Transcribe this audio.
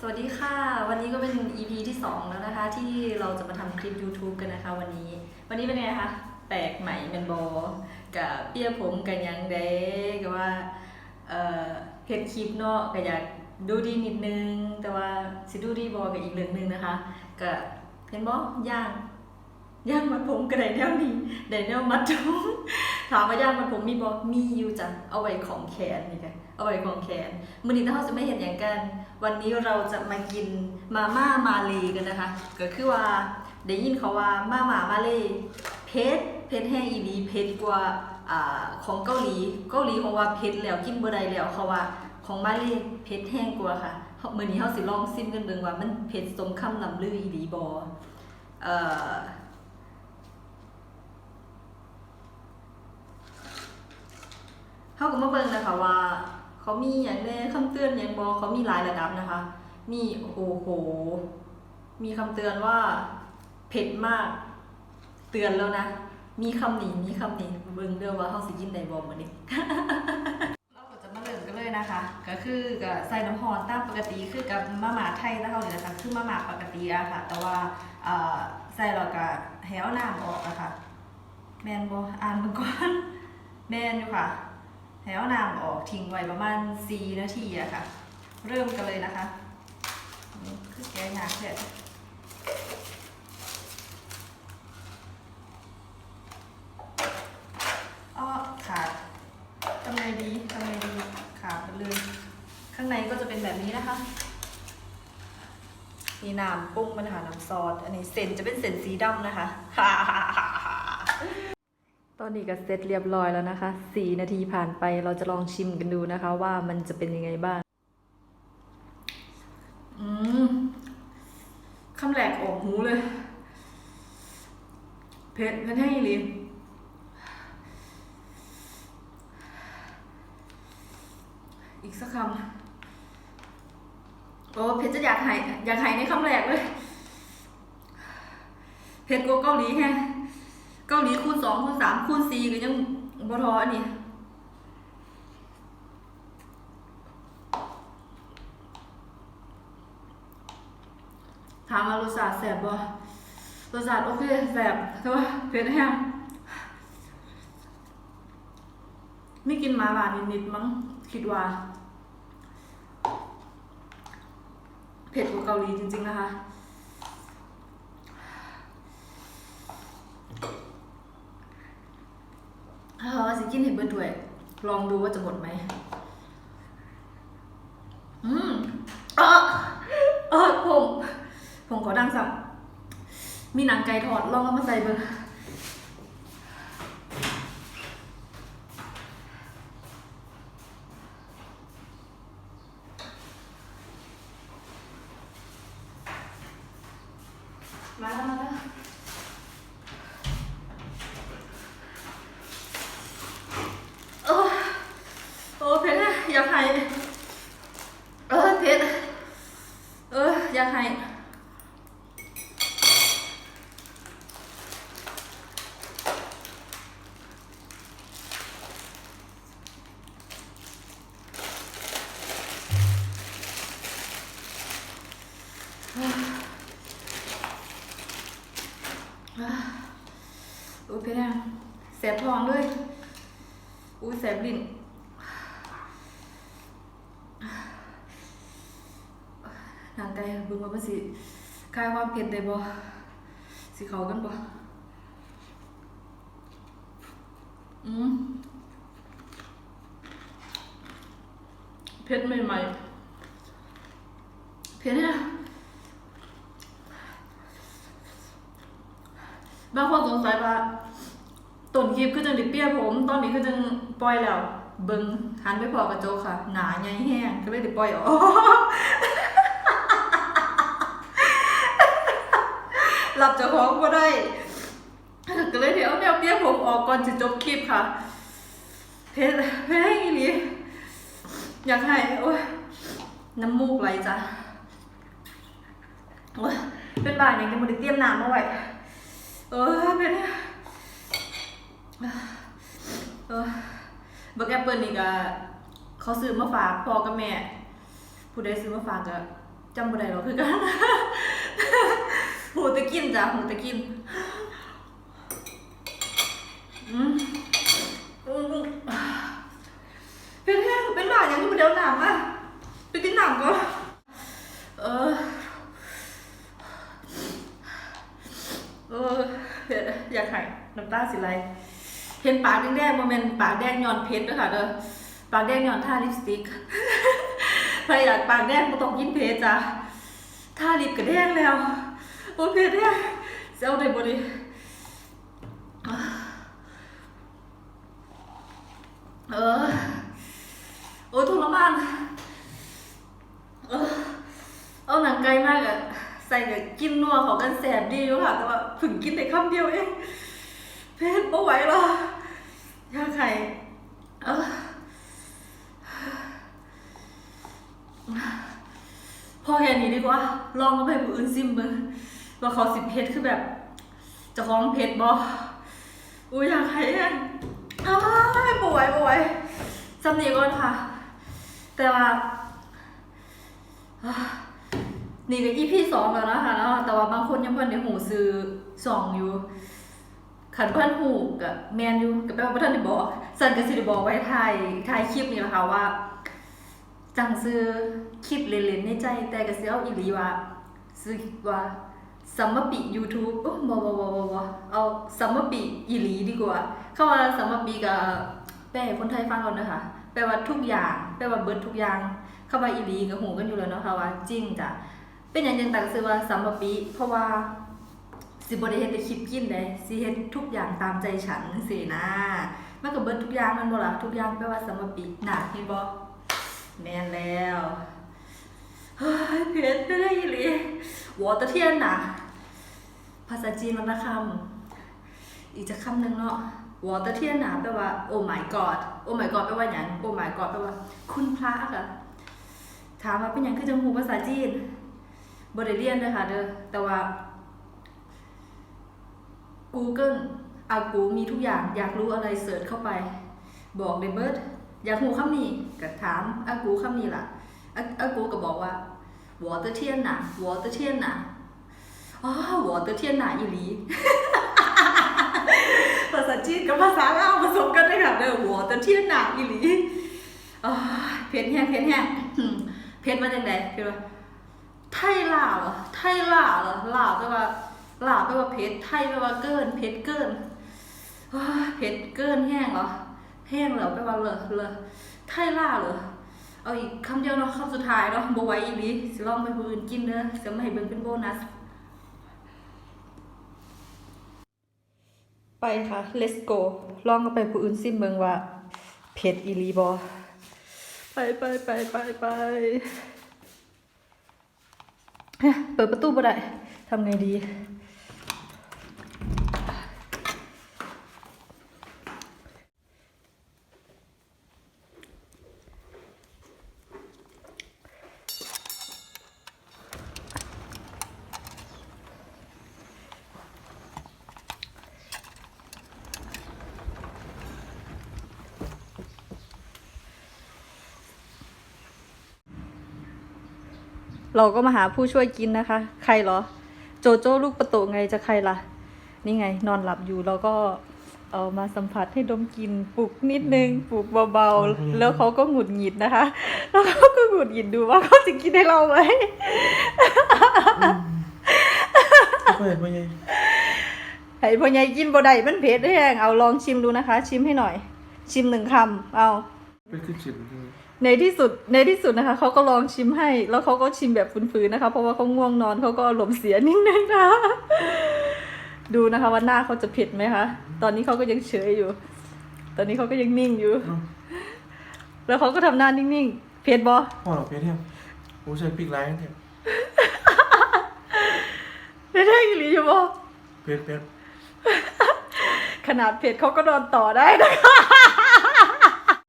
สวัสดีค่ะ วันนี้ก็เป็น EP ที่ 2 แล้วนะคะ ที่เราจะมาทำคลิป YouTube กันนะคะ วันนี้ วันนี้เป็นไงคะแปลกใหม่เป็นบอกับเปี้ยผมกันยังเด้กับว่าเอ่อเฮ็ดคลิปเนาะก็อยากดูดีนิดนึง แต่ว่าสิดูดีบอกับอีกเรื่องหนึงนะคะก็เห็นบอย่างย่างมัดผมก็ได้แนวนี้ได้แนวมัดผมถามว่าย่างมัดผมมีบอมีอยู่จ้ะเอาไว้ของแขนนี่ค่ะ เอาไว้ของแขนมื้อนี้ถ้าเราจะไม่เห็นอย่างกัน วันนี้เราจะมากินมาม่ามาเลกันนะคะ ก็คือว่าได้ยินเขาว่ามาม่ามาเลเผ็ดเผ็ดแห้งอีหลีเผ็ดกว่าอ่าของเกาหลีเกาหลีเขาว่าเผ็ดแล้วกินบ่ได้แล้วเขาว่าของมาเลเผ็ดแห้งกว่าค่ะเมื้อนี้เฮาสิลองซิมกันเบิ่งว่ามันเผ็ดสมคำลำลืออีหลีบ่เอ่อเฮาก็มาเบิ่งนะคะว่า เขามีอย่างแน่คำเตือนอย่างบอเขามีหลายระดับนะคะ มีโอ้โห มีคำเตือนว่าเผ็ดมาก เตือนแล้วนะ มีคำหนีมีคำหนีเบิ่งเด้อว่าเขาสิกินได้บ่มื้อนี้เราก็จะมาเริ่มกันเลยนะคะ ก็คือก็ใส่น้ำหอมตามปกติคือกับมะหมาไทยแล้วเขาเนี่นะคะคือมะหมาปกติอะค่ะ แต่ว่าเอ่อใส่แล้วก็ให้เอาน้ำออกอะค่ะ แมนบ่อ่านมันก่อนแมนอยู่ค่ะ ให้เอาน้ำออกทิ้งไว้ประมาณ4นาทีอะค่ะ เริ่มกันเลยนะคะคือแกงหนักเลยอ้อขาดทำไงดีทำไงดีขาดไปเลย ข้างในก็จะเป็นแบบนี้นะคะมีน้ำปรุงมันค่ะน้ำซอส อันนี้เส้นจะเป็นเส้นสีดำนะคะ ตอนนี้ก็เสร็จเรียบร้อยแล้วนะคะสี่นาทีผ่านไปเราจะลองชิมกันดูนะคะ ว่ามันจะเป็นยังไงบ้าง อืมคำแรกออกหูเลย เผ็ดเผ็ดให้อีหลีอีกสักคำ โอ้เผ็ดจะอยากหายอยากหายในคำแรกเลย เผ็ดกว่าเกาหลีแฮะ เกาหลีคูณสองคูณสามคูณสี่ก็ยังบ่ทออันนี้ถามว่ารสชาติแสบบ่รสชาติโอเคแสบแต่ว่าเผ็ดแห้งไม่กินหมาล่านิดๆมั้งคิดว่า เผ็ดกว่าเกาหลีจริงๆนะคะ เออสิกินเห็ดเบิร์ด้วย ลองดูว่าจะหมดไหม อืมเออเออผม ผมขอดังสับมีหนังไก่ทอด ลองเอามาใส่เบอร์มาแล้วมาแล้ว โอ้โอ้เพชรอะอยากให้เออเพชรเอออยากให้โอ้เพชรอะแส บท้องด้วยอุ้ยแสบลิ้นหนังไก่เบิ่งว่ามันสิคลายความเผ็ดได้บ่สิเขากันบ่อืมเผ็ดใหม่ๆเผ็ดเนี่ยบางคนสงสัยว่า ต้นคลิปคือจังดิเปียผม ตอนนี้คือจังปล่อยแล้ว เบิงหันไปพอกระจกค่ะ หนาใหญ่แห้งก็เลยด้ปล่อยออกหลับจากของก็ได้ก็เลยเดี๋ยวแนวเปียผมออกก่อนจะจบคลิปค่ะเพชรเพชรอีหลีอยากให้โอ้ยน้ำมูกไหลจ้ะโอ้ยเป็นบ่ายยังจะมาได้เตรียมน้ำมาไว้เออเป็น เออกแอปเปิลนี่ก็เขาซื้อมาฝากพ่อกับแม่ ผู้ใดซื้อมาฝากก็จำบ่ได้หรอกคือกันหูตะกินจ้ะหูตะกินอืมอืมเป็นแห้งเป็นหมาอย่างนี้มาเดี๋ยวหนามอะไปกินหนามก่อนเออ เออเดี๋ยวอยากหายน้ำตาสิไหล เห็นปากแดงๆมันเป็นปากแดงย้อนเพชรด้วยค่ะเด้อปากแดงย้อนทาลิปสติกใครอยากปากแดงก็ต้องกินเพชรจ้ะทาลิปก็แดงแล้วโอ้เพชรแดงเซลได้บ่ดิเออโอ้ยทุรมานเออเอาหนังไกลมากอะใส่กับกินนัวของกันแสบดีอยู่ค่ะแต่ว่าถึงกินได้คำเดียวเองเพชรไม่ไหวหรอ กยาไข่เออพอแค่นี้ดีกว่า ลองเอาไปผู้อื่นซิมเบิ่งว่าเขาสิเพชรคือแบบจะคล้องเพชรบ่อุ้ยอยากให้อะอ้ายป่วยป่วยจำนี้ก่อนค่ะ แต่ว่า นี่ก็อีพีสองแล้วนะคะเนาะแต่ว่าบางคนยังเพิ่นได้หูซื้อสองอยู่ ขันเพื่อนหูกับแมนยูกับแปลว่าบ่ท่านได้บอกสันก็สิได้บอกไว้ถ่ายถ่ายคลิปนี่แหละคะว่า จังซื้อคลิปเล่นๆในใจแต่ก็สิเอาอีหลีว่าซื้อว่าซัมมปี YouTube โอ้บ่บ่บ่บ่บ่เอาซัมมปีอีหลีดีกว่าคำว่าซัมมปีก็แปลคนไทยฟังก่อนเด้อค่ะแปลว่าทุกอย่าง แปลว่าเบิร์ดทุกอย่างคำว่าอีหลีก็หูกันอยู่แล้วเนาะค่ะว่าจริงจ้ะเป็นหยังจังตั้งชื่อว่าซัมมปีเพราะว่า สิบ่ได้เฮ็ดแต่คลิปกินได้สิเฮ็ดทุกอย่างตามใจฉันสินะมันก็เบิดทุกอย่างมันบ่ล่ะทุกอย่างแปลว่าสมปิน่ะเห็นบ่แม่นแล้วเฮ้ยเผ็ดไม่ได้อีหลีหัวตะเทียนน่ะภาษาจีนวรรณคำอีกจะคำหนึงเนาะหัวตะเทียนน่ะแปลว่า โอ้ my god โอ้ my god แปลว่าหยังโอ้ my god แปลว่า คุณพระค่ะถามว่าเป็นหยังคือจังหูภาษาจีนบ่ได้เรียนเด้อค่ะเด้อแต่ว่า Google อากูมีทุกอย่างอยากรู้อะไรเสิร์ชเข้าไป บอกเดเบิร์ดอยากหูคำนี่ก็ถามอากูคำนี่ล่ะอากูก็บอกว่าวอเตอร์เทียนน่ะวอเตอร์เทียนน่ะอ๋อวอเตอร์เทียนน่ะอีหลีภาษาจีนกับภาษาลาวผสมกันได้ค่ะเด้อวอเตอร์เทียนน่ะอีหลีเพี้ยนแห้งเพี้ยนแห้งเพี้ยนมาจากไหนเพชรว่าไทยลาวเหรอไทยลาวเหรอลาวแต่ว่า ลาแปลว่าเพชรไทยแปลว่าเกิน เพชรเกินเพชรเกินแห้งเหรอแห้งเหรอแปลว่าเลอะเลอะไทยล่าเหรอเอาอีกคำเดียวเนาะคำสุดท้ายเนาะบ่ไหวอีหลีสิลองไปผู้นกินเด้อจะไม่ให้เบิ่งเป็นโบนัส ไปค่ะ let's go ลองไปผู้อื่นซิมเบิ่งว่าเผ็ดอีลีบ่ไปไปไปไปไปเฮ้ยเปิดประตูบ่ได้ทำไงดี เราก็มาหาผู้ช่วยกินนะคะ ใครเหรอ โจโจ้ลูกประตูไงจะใครล่ะ นี่ไง นอนหลับอยู่เราก็เอามาสัมผัสให้ดมกลินปลุกนิดนึงปลุกเบาๆ แล้วเขาก็หงุดหงิดนะคะ แล้วเขาก็หงุดหงิดดูว่าเขาจะกินให้เราไหมเปิดมาไงไอ้พ่อใหญ่กินบ่ได้มันเผ็ดแห้งเอาลองชิมดูนะคะ ชิมให้หน่อย ชิมหนึ่งคำเอาเป็นขึ้นชิม ใช่ไหมในที่สุดในที่สุดนะคะเขาก็ลองชิมให้ แล้วเขาก็ชิมแบบฝืนๆนะคะ เพราะว่าเขาง่วงนอนเขาก็อารมณ์เสียนิดนึงนะดูนะคะว่าหน้าเขาจะเผ็ดไหมคะตอนนี้เขาก็ยังเฉยอยู่ ตอนนี้เขาก็ยังนิ่งอยู่เอ้าแล้วเขาก็ทำหน้านิ่งๆเผ็ดบอพ่อเราเพชรเนี่ยโอ้ใช่พริกไลท์เนี่ยเผ็ดได้อีหลีอยู่บอเพชรเพชรขนาดเผ็ดเขาก็นอนต่อได้นะคะ